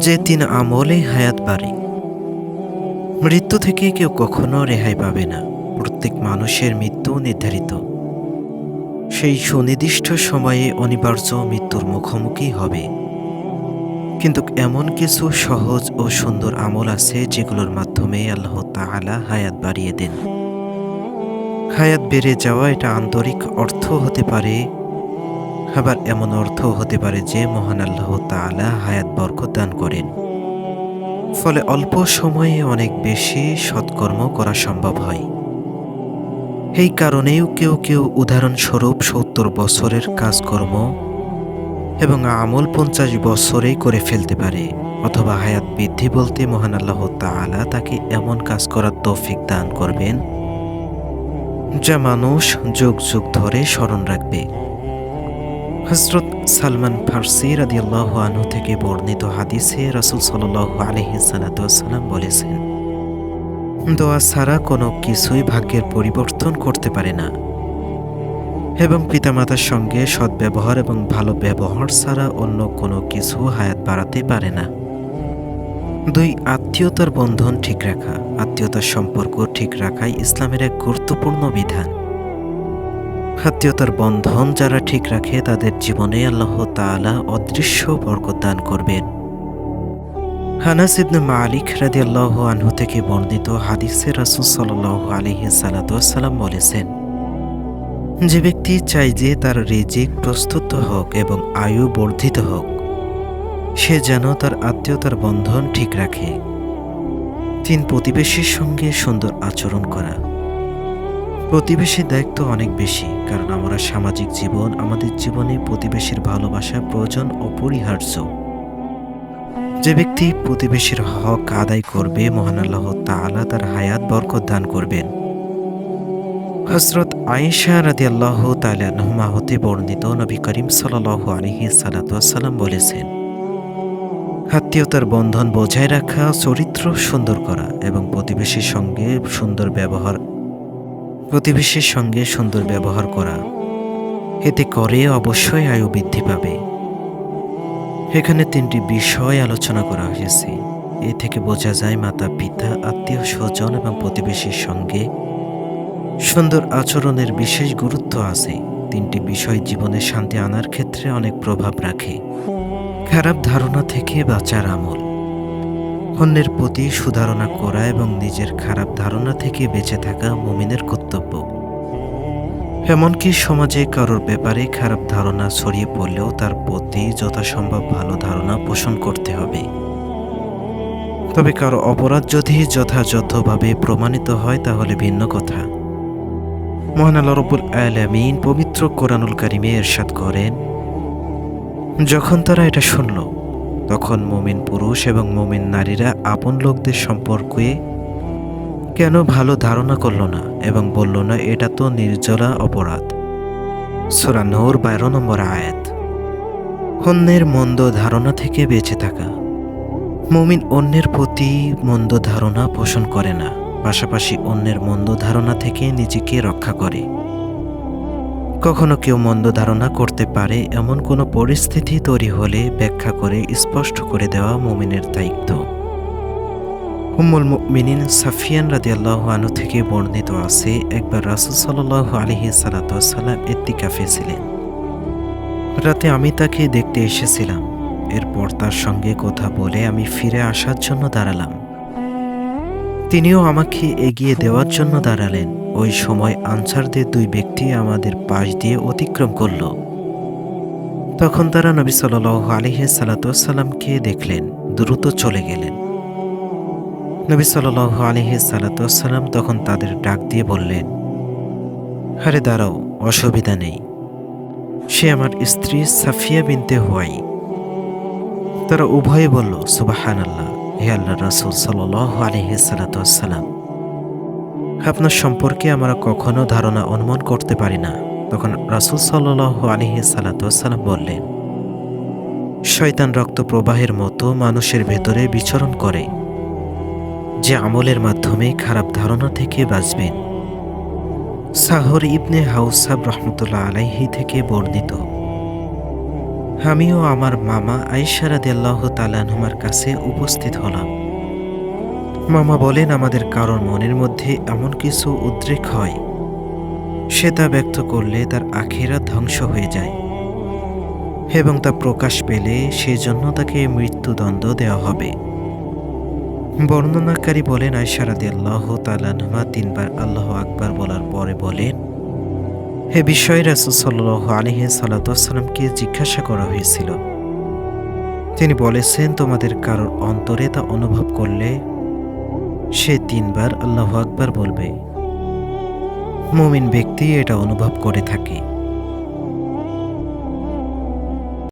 যে তিন আমলে হায়াত বাড়ে মৃত্যু থেকে কেউ কখনো রেহাই পাবে না। প্রত্যেক মানুষের মৃত্যু নির্ধারিত। সেই সুনির্দিষ্ট সময়ে অনিবার্য মৃত্যুর মুখোমুখি হবে। কিন্তু এমন কিছু সহজ ও সুন্দর আমল আছে যেগুলোর মাধ্যমে আল্লাহ তাআলা হায়াত বাড়িয়ে দেন। হায়াত বেড়ে যাওয়া এটা আন্তরিক অর্থ হতে পারে আবার এমন অর্থ হতে পারে যে মহান আল্লাহ তাআলা হায়াত বরকত দান করেন। ফলে অল্প সময়ে অনেক বেশি সৎকর্ম করা সম্ভব হয়। এই কারণেও কেউ কেউ উদাহরণস্বরূপ সত্তর বছরের কাজকর্ম এবং আমল পঞ্চাশ বছরেই করে ফেলতে পারে অথবা হায়াত বৃদ্ধি বলতে মহান আল্লাহ তাআলা তাকে এমন কাজ করার তৌফিক দান করবেন, যা মানুষ যুগ যুগ ধরে স্মরণ রাখবে। হজরত সালমান ফার্সি রাদিয়াল্লাহ আনহু থেকে বর্ণিত হাদিসে রাসূল সাল্লাল্লাহু আলাইহি সাল্লাম বলেছেন, দোয়া ছাড়া কোনো কিছুই ভাগ্যের পরিবর্তন করতে পারে না। এবং পিতামাতার সঙ্গে সদ্ব্যবহার এবং ভালো ব্যবহার ছাড়া অন্য কোনো কিছু হায়াত বাড়াতে পারে না। দুই, আত্মীয়তার বন্ধন ঠিক রাখা, আত্মীয়তার সম্পর্ক ঠিক রাখাই ইসলামের এক গুরুত্বপূর্ণ বিধান। আত্মীয়তার বন্ধন যারা ঠিক রাখে, তাদের জীবনে আল্লাহ তাআলা অদৃশ্য বরকত দান করবেন। হানাস ইবনে মালিক রাদিয়াল্লাহু আনহু থেকে বর্ণিত হাদিসে রাসূল সাল্লাল্লাহু আলাইহি সাল্লাম বলেছেন, যে ব্যক্তি চায় যে তার রিজিক প্রস্তুত হোক এবং আয়ু বর্ধিত হোক, সে যেন তার আত্মীয়তার বন্ধন ঠিক রাখে। তিন প্রতিবেশীর সঙ্গে সুন্দর আচরণ করা। প্রতিবেশীর দায়িত্ব অনেক বেশি, কারণ আমরা সামাজিক জীবন, আমাদের জীবনে প্রতিবেশীর ভালোবাসা, প্রয়োজন অপরিহার্য যে ব্যক্তি প্রতিবেশীর হক আদায় করবে, মহান আল্লাহ তাআলা তার হায়াত বরকত দান করবেন। হজরত আয়েশা রাদি আল্লাহ তালুমা হতে বর্ণিত নবী করিম সাল আলহি সালাতাম বলেছেন, আত্মীয়তার বন্ধন বজায় রাখা, চরিত্র সুন্দর করা এবং প্রতিবেশীর সঙ্গে সুন্দর ব্যবহার প্রতিবেশীর সঙ্গে সুন্দর ব্যবহার করা। এতে করে অবশ্যই আয়ু বৃদ্ধি পাবে। এখানে তিনটি বিষয় আলোচনা করা হয়েছে। এ থেকে বোঝা যায় মাতা, পিতা, আত্মীয়, স্বজন এবং প্রতিবেশীর সঙ্গে সুন্দর আচরণের বিশেষ গুরুত্ব আছে। তিনটি বিষয় জীবনে শান্তি আনার ক্ষেত্রে অনেক প্রভাব রাখে। খারাপ ধারণা থেকে বাঁচার আমল। অন্যের প্রতি সুধারণা করা এবং নিজের খারাপ ধারণা থেকে বেঁচে থাকা মুমিনের কর্তব্য। এমনকি সমাজে কারোর ব্যাপারে খারাপ ধারণা ছড়িয়ে পড়লেও তার প্রতি যথাসম্ভব ভালো ধারণা পোষণ করতে হবে। তবে কারও অপরাধ যদি যথাযথভাবে প্রমাণিত হয়, তাহলে ভিন্ন কথা। মহান আল্লাহ রব্বুল আলামিন পবিত্র কোরআনুল কারিমে এরশাদ করেন, যখন তারা এটা শুনল তখন মুমিন পুরুষ এবং মুমিন নারীরা আপন লোকদের সম্পর্কে কেন ভালো ধারণা করল না এবং বলল না, এটা তো নির্জলা অপরাধ। সোরা নৌর বারো নম্বর আয়াত। অন্যের মন্দ ধারণা থেকে বেঁচে থাকা। মুমিন অন্যের প্রতি মন্দ ধারণা পোষণ করে না, পাশাপাশি অন্যের মন্দ ধারণা থেকে নিজেকে রক্ষা করে। কখনো কেউ মন্দ ধারণা করতে পারে এমন কোনো পরিস্থিতি তৈরি হলে ব্যাখ্যা করে স্পষ্ট করে দেওয়া মুমিনের দায়িত্ব। উম্মুল মিনিন সাফিয়ান রাদি আনু থেকে বর্ণিত আছে, একবার রাসুল সাল্লাহ আলহি সালাতাম এত্তিকাফে ছিলেন। রাতে আমি তাকে দেখতে এসেছিলাম। এরপর তার সঙ্গে কথা বলে আমি ফিরে আসার জন্য দাঁড়ালাম। তিনিও আমাকে এগিয়ে দেওয়ার জন্য দাঁড়ালেন। ওই সময় আনসারদের দুই ব্যক্তি আমাদের পাশ দিয়ে অতিক্রম করল। তখন তারা নবী সাল আলিহে সালাতামকে দেখলেন, দ্রুত চলে গেলেন। নবী সাল আলিহে সালাতাম তখন তাদের ডাক দিয়ে বললেন, আরে দাঁড়াও, অসুবিধা নেই। সে আমার স্ত্রী সাফিয়া বিনতে হুয়াই। তারা উভয়ে বলল সুবাহান আল্লাহ হে আল্লাহ রাসুল সাল আলহি সালাতাম আপনার সম্পর্কে আমরা কখনো ধারণা অনুমান করতে পারি না। তখন রাসুল সাল্লাহ আলহি সালাতাম বললেন, শয়তান রক্ত প্রবাহের মতো মানুষের ভেতরে বিচরণ করে, যে আমলের মাধ্যমে খারাপ ধারণা থেকে বাঁচবেন। সাহর ইবনে হাউসাব রহমতুল্লাহ আলাইহি থেকে বর্ণিত, আমিও আমার মামা আইসারাদিয়াল্লাহ তালানহুমার কাছে উপস্থিত হলাম। মামা বলেন, আমাদের কারোর মনের মধ্যে এমন কিছু উদ্রেক হয়, সে তা ব্যক্ত করলে তার আখেরা ধ্বংস হয়ে যায় এবং তা প্রকাশ পেলে সেজন্য তাকে মৃত্যুদণ্ড দেওয়া হবে। বর্ণনাকারী বলেন আয়সারাদি আল্লাহ তালানহমা তিনবার আল্লাহ আকবার বলার পরে বলেন, হে বিষয়ে রাসুল সাল্লাহ আলহি জিজ্ঞাসা করা হয়েছিল। তিনি বলেছেন, তোমাদের কারোর অন্তরে তা অনুভব করলে সে তিনবার আল্লাহ আকবার বলবে। মুমিন ব্যক্তি এটা অনুভব করে থাকে।